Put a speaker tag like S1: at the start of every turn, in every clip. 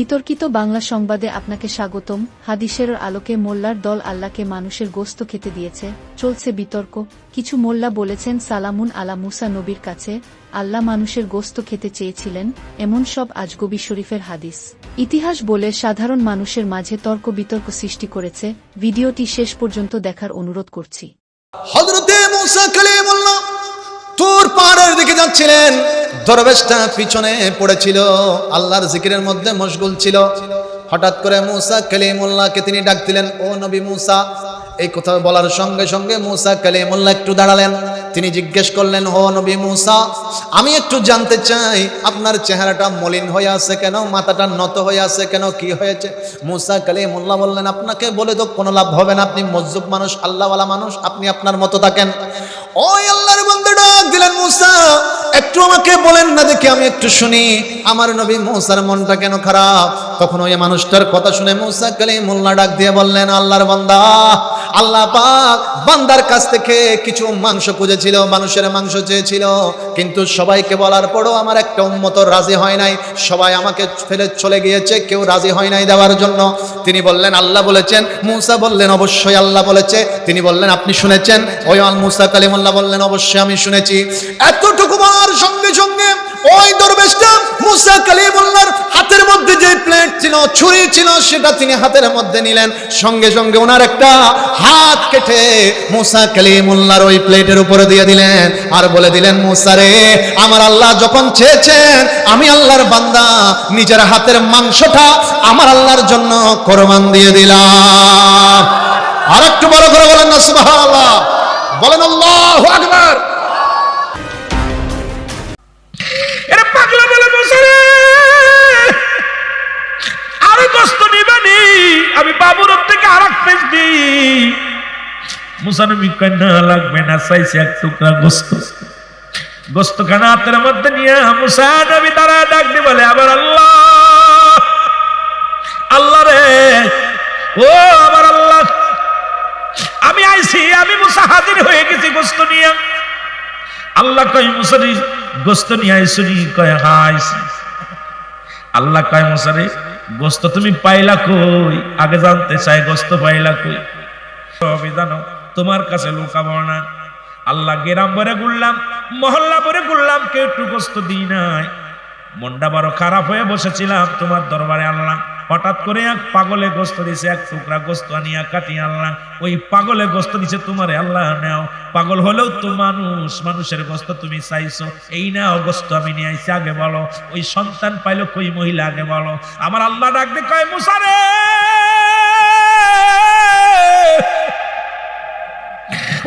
S1: বিতর্কিত বাংলা সংবাদে আপনাকে স্বাগতম। হাদিসের আলোকে মোল্লার দল আল্লাহকে মানুষের গোস্ত খেতে দিয়েছে। চলছে বিতর্ক। কিছু মোল্লা বলেছেন, সালামুন আলা মুসা নবীর কাছে আল্লাহ মানুষের গোস্ত খেতে চেয়েছিলেন। এমন সব আজগবি শরীফের হাদিস। ইতিহাস বলে সাধারণ মানুষের মাঝে তর্ক বিতর্ক সৃষ্টি করেছে। ভিডিওটি শেষ পর্যন্ত দেখার অনুরোধ করছি।
S2: হজরতে মুসা কালিমুল্লাহ তুর পাহাড়ের দিকে যাচ্ছিলেন। দরবেশটা পিছনে পড়েছিল। আল্লাহর জিকিরের মধ্যে মশগুল ছিল। হঠাৎ করে মুসা কালিমুল্লাহকে তিনি ডাক দিলেন, ও নবী মুসা। এই কথা বলার সঙ্গে সঙ্গে মুসা কালিমুল্লাহ একটু দাঁড়ালেন। তিনি জিজ্ঞেস করলেন, ও নবী মুসা, আমি একটু জানতে চাই, আপনার চেহারাটা মলিন হয়ে আছে কেন? মাথাটা নত হয়ে আছে কেন? কি হয়েছে? মুসা কালিমুল্লাহ বললেন, আপনাকে বলে তো কোনো লাভ হবে না। আপনি মজ্জুব মানুষ, আল্লাহওয়ালা মানুষ। আপনি আপনার মতো থাকেন। ওই আল্লাহর বন্ধু ডাক দিলেন, মুসা, একটু আমাকে বলেন না দেখি, আমি একটু শুনি। আমার নবী মুসার মনটা কেন খারাপ? তখন ওই মানুষটার কথা শুনে মুসা কালিমুল্লাহ ডাক দিয়ে বললেন, আল্লাহর বান্দা আল্লাহ পাক বান্দার কাছ থেকে কিছু মাংস খুঁজেছিল, মানুষের মাংস চেয়েছিল। কিন্তু সবাইকে বলার পরও আমার একটা উন্মত রাজি হয় নাই। সবাই আমাকে ফেলে চলে গিয়েছে, কেউ রাজি হয় নাই দেওয়ার জন্য। তিনি বললেন, আল্লাহ বলেছেন, মুসা বললেন, অবশ্যই আল্লাহ বলেছে। তিনি বললেন, আপনি শুনেছেন? ওই আল মুসা কালিমুল্লাহ বললেন, অবশ্যই আমি শুনেছি। এতটুকু বলার সঙ্গে সঙ্গে ওই দরবেশটা মুসা কালিমুল্লাহর হাতের মধ্যে যে প্লেট ছিল ছুরি ছিল, সেটা তিনি হাতের মধ্যে নিলেন। সঙ্গে সঙ্গে ওনার একটা হাত কেটে মুসা কালিমুল্লাহর ওই প্লেটের উপরে দিয়ে দিলেন। আর বলে দিলেন, মুসা রে, আমার আল্লাহ যখন চেয়েছেন, আমি আল্লাহর বান্দা, নিজের হাতের মাংসটা আমার আল্লাহর জন্য কোরবান দিয়ে দিলাম। আর একটু বড় করে বলেন না, সুবহানাল্লাহ। বলেন, আল্লাহু আকবার।
S3: আমি বাবুর থেকে আর এক পেজ দিই মুসানবী না লাগবে না, চাইছে এক টুকরা গোস্ত। গোস্ত খানা হাতের মধ্যে নিয়ে মুসানবী তারা ডাক দিয়ে বলে, আবার আল্লাহ আল্লাহ রে, ও আবার আল্লাহ, আমি আইছি, আমি মুসা হাজির হয়ে গেছি গোস্ত নিয়ে। আল্লাহ কয় মুসারি গোস্ত নিয়ে আইসুনি? কয় হ্যাঁ আইসি। আল্লাহ কয় মুসারি গোস্ত তুমি পাইলা কই? আগে জানতে চাই, গোস্ত পাইলা কই? সবই জানো, তোমার কাছে লুকাবো না। আল্লাহ গেরাম ভরে ঘুরলাম মহল্লা ভরে ঘুরলাম কেউ একটু গোস্ত দিই নাই। মনটা বড় খারাপ হয়ে বসেছিলাম তোমার দরবারে আল্লাহ। হঠাৎ করে এক পাগলে গোস্ত দিছে, এক টুকরা গোস্ত আনিয়া কাটিয়ে আল্লাহ ওই পাগলে গোস্ত দিছে, তোমারে আল্লাহ নেও। পাগল হলেও তো মানুষ, মানুষের গোস্ত তুমি চাইছো। এই নাও গোস্ত আমি নিয়ে আইছি, আগে বলো। ওই সন্তান পাইলো কই, মহিলা, আগে বলো। আমার আল্লাহ ডাকবে কয় মুসারে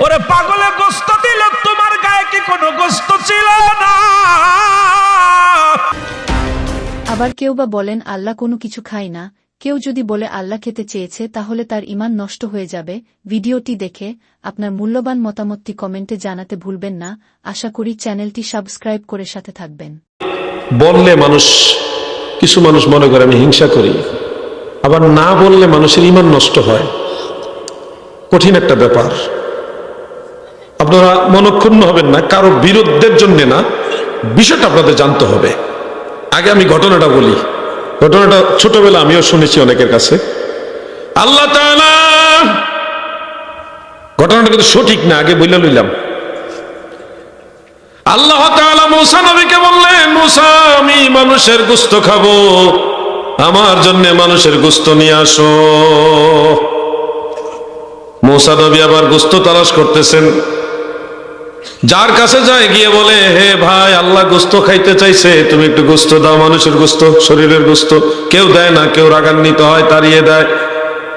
S3: ওরে
S1: আবার কেউ বা বলেন, আল্লাহ কোনো কিছু খায় না। কেউ যদি বলে, আল্লাহ খেতে চেয়েছে, তাহলে তার ইমান নষ্ট হয়ে যাবে। ভিডিওটি দেখে আপনার মূল্যবান মতামতটি কমেন্টে জানাতে ভুলবেন না। আশা করি চ্যানেলটি সাবস্ক্রাইব করে সাথে থাকবেন।
S4: বললে মানুষ, কিছু মানুষ মনে করে, আমি হিংসা করি। আবার না বললে মানুষের ইমান নষ্ট হয়। কঠিন একটা ব্যাপার। আপনারা মনক্ষুণ্ণ হবেন না, কারও বিরুদ্ধের জন্য না। বিষয়টা আপনাদের জানতে হবে। আগে আমি ঘটনাটা বলি। ঘটনাটা ছোটবেলা আমিও শুনেছি অনেকের কাছে। আল্লাহ ঘটনাটা কিন্তু সঠিক না, আগে বইলা লইলাম। আল্লাহ মুসা নবীকে বললেন, মুসা, আমি মানুষের গুস্ত খাব। আমার জন্য মানুষের গুস্ত নিয়ে আসো। মুসা নবী আবার গুস্ত তালাশ করতেছেন। যার কাছে যায় গিয়ে বলে, হে ভাই, আল্লাহ গুস্ত খাইতে চাইছে। তুমি একটু গুস্ত দাও, মানুষের গুস্ত, শরীরের গুস্ত। কেউ দেয় না, কেউ রাগান্বিত হয়, তাড়িয়ে দেয়।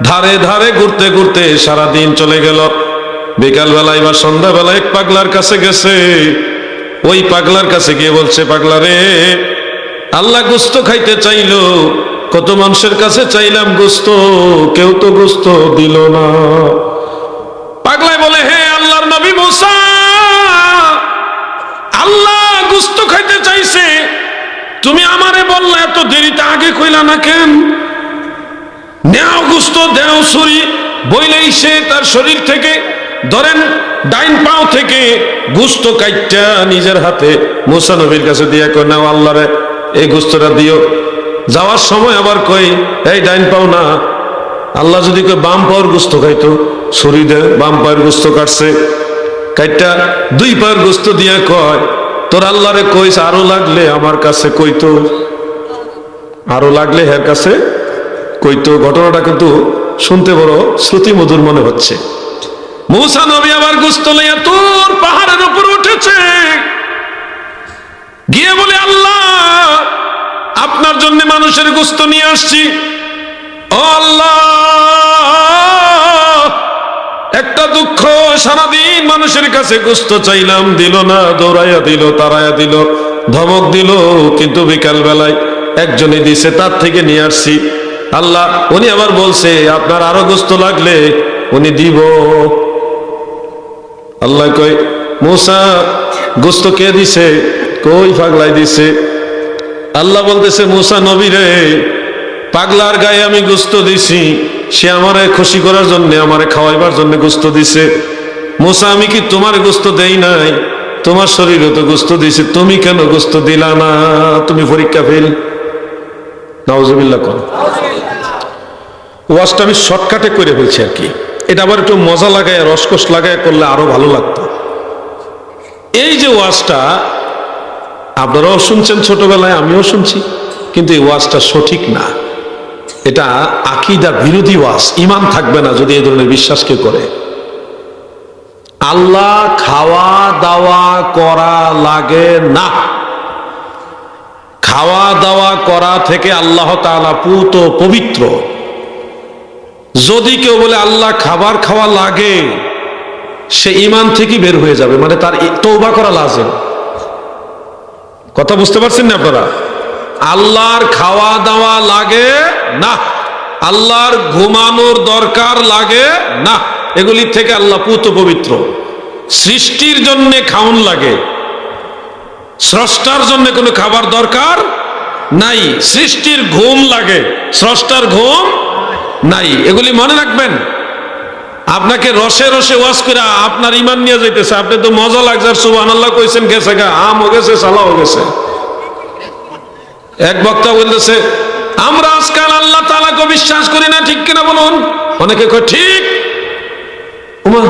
S4: ধারে ধারে ঘুরতে ঘুরতে সারা দিন চলে গেল। বিকাল বেলায় বা সন্ধ্যাবেলা এক পাগলার কাছে গেছে। ওই পাগলার কাছে গিয়ে বলছে, পাগলা রে, আল্লাহ গুস্ত খাইতে চাইলো। কত মানুষের কাছে চাইলাম গুস্ত, কেউ তো গুস্ত দিল না। পাগলায় বলে, হে আল্লাহর নবী মুসা তুমি আমারে বললা, এত দেরিতে আগে কইলা না কেন? নেও গুস্ত, দেও ছুরি, বইলেই সে তার শরীর থেকে, ধরেন, ডাইন পাও থেকে গুস্ত কাইটা নিজের হাতে মুসা নবীর কাছে দিয়ে কয়, নাও আল্লাহরে, এই গুস্তটা দিও। যাওয়ার সময় আবার কই এই ডাইন পাও না। আল্লাহ যদি কই বাম পাওয়ার গুস্ত খাইতো। শরীরে বাম পায়ের গুস্ত কাটছে। কাইটা দুই পায়ের গুস্ত দিয়া কয় তোর আল্লাহরে কইস, আরও লাগলে আমার কাছে কইতো। আরও লাগলে হের কাছে কইতো। ঘটনাটা কিন্তু শুনতে বড় শ্রুতি মধুর মনে হচ্ছে। মূসা নবী আবার গুস্ত লইয়া তোর পাহাড়ের উপর উঠেছে। গিয়ে বলে, আল্লাহ, আপনার জন্য মানুষের গুস্ত নিয়ে আসছি। ও আল্লাহ দুঃখ, সারাদিন মানুষের কাছে গুস্ত চাইলাম, দিল না, দৌড়াইয়া দিল তারাইয়া দিল, ধমক দিল, কিন্তু বিকাল বেলায় একজনে দিছে, তার থেকে নিয়ে আসছি। আল্লাহ, উনি আবার বলছে, আপনার আরও গুস্ত লাগলে উনি দিব। আল্লাহ কই মুসা, গোস্ত কে দিছে? কই পাগলাই দিছে? আল্লাহ বলতেছে, মুসা নবী রে, পাগলার গায়ে আমি গোস্ত দিছি। সে আমারে খুশি করার জন্য, আমারে খাওয়াইবার জন্য গোস্ত দিছে। মুসা, আমি কি তোমার গোস্ত দেই নাই? তোমার শরীরে তো গোস্ত দিছে, তুমি কেন গোস্ত দিলা না? তুমি পরীক্ষা ফেল। নাউজুবিল্লাহ কর। ওয়াজটা আমি শর্টকাটে করে ফেলছি আর কি। এটা আবার একটু মজা লাগায়, রসকস লাগায় করলে আরও ভালো লাগতো। এই যে ওয়াজটা, আপনারাও শুনছেন ছোটবেলায়, আমিও শুনছি, কিন্তু এই ওয়াজটা সঠিক না। এটা আকিদা বিরোধী ওয়াজ ইমান থাকবে না যদি এই ধরনের বিশ্বাস কেউ করে। আল্লাহ খাওয়া দাওয়া করা লাগে না। খাওয়া দাওয়া করা থেকে আল্লাহ তাআলা পুত পবিত্র। যদি কেউ বলে আল্লাহ খাবার খাওয়া লাগে, সে ইমান থেকে বের হয়ে যাবে মানে তার তৌবা করা লাজেম। কথা বুঝতে পারছেন না আপনারা? আল্লাহর খাওয়া দাওয়া লাগে না। আল্লাহর ঘুমানোর দরকার লাগে না। এগুলির থেকে আল্লাহ পুত পবিত্র। সৃষ্টির জন্য খাউন লাগে। স্রষ্টার জন্য কোনো খাবার দরকার নাই। সৃষ্টির ঘুম লাগে। স্রষ্টার ঘুম নাই। এগুলি মনে রাখবেন। আপনাকে রসে রসে ওয়াজ করে আপনার ইমান নিয়ে যাইতেছে। আপনি তো মজা লাগছে আর সুবাহ আল্লাহ কইছেন গেছে গা, আম ও গেছে, সালাও গেছে। এক বক্তা বলতেছে, আমরা আজকাল আল্লাহ তালাকে বিশ্বাস করি না, ঠিক কিনা বলুন? অনেকে কয়, ঠিক। উমা,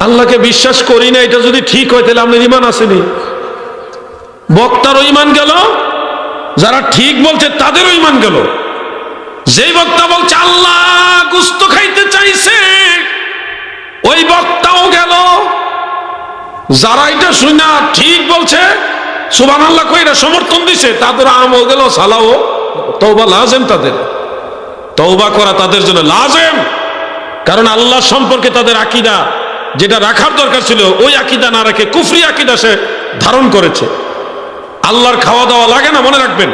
S4: আল্লাহকে বিশ্বাস করি না, এটা যদি ঠিক হয়, তাহলে আপনার ইমান আসেনি। বক্তারও ইমান গেল, যারা ঠিক বলছে, তাদেরও ইমান গেল। যেই বক্তা বলছে, আল্লাহ গুস্ত খাইতে চাইছে, ওই বক্তাও গেল। যারা এটা শুনে ঠিক বলছে সুবান আল্লাহ কইরা সমর্থন দিছে, তাদের আমও গেল সালাও তৌবা লাজেম তাদের। তৌবা করা তাদের জন্য লাজেম। কারণ আল্লাহ সম্পর্কে তাদের আকিদা যেটা রাখার দরকার ছিল, ওই আকিদা না রেখে কুফরি আকিদা সে ধারণ করেছে। আল্লাহর খাওয়া দাওয়া লাগে না, মনে রাখবেন।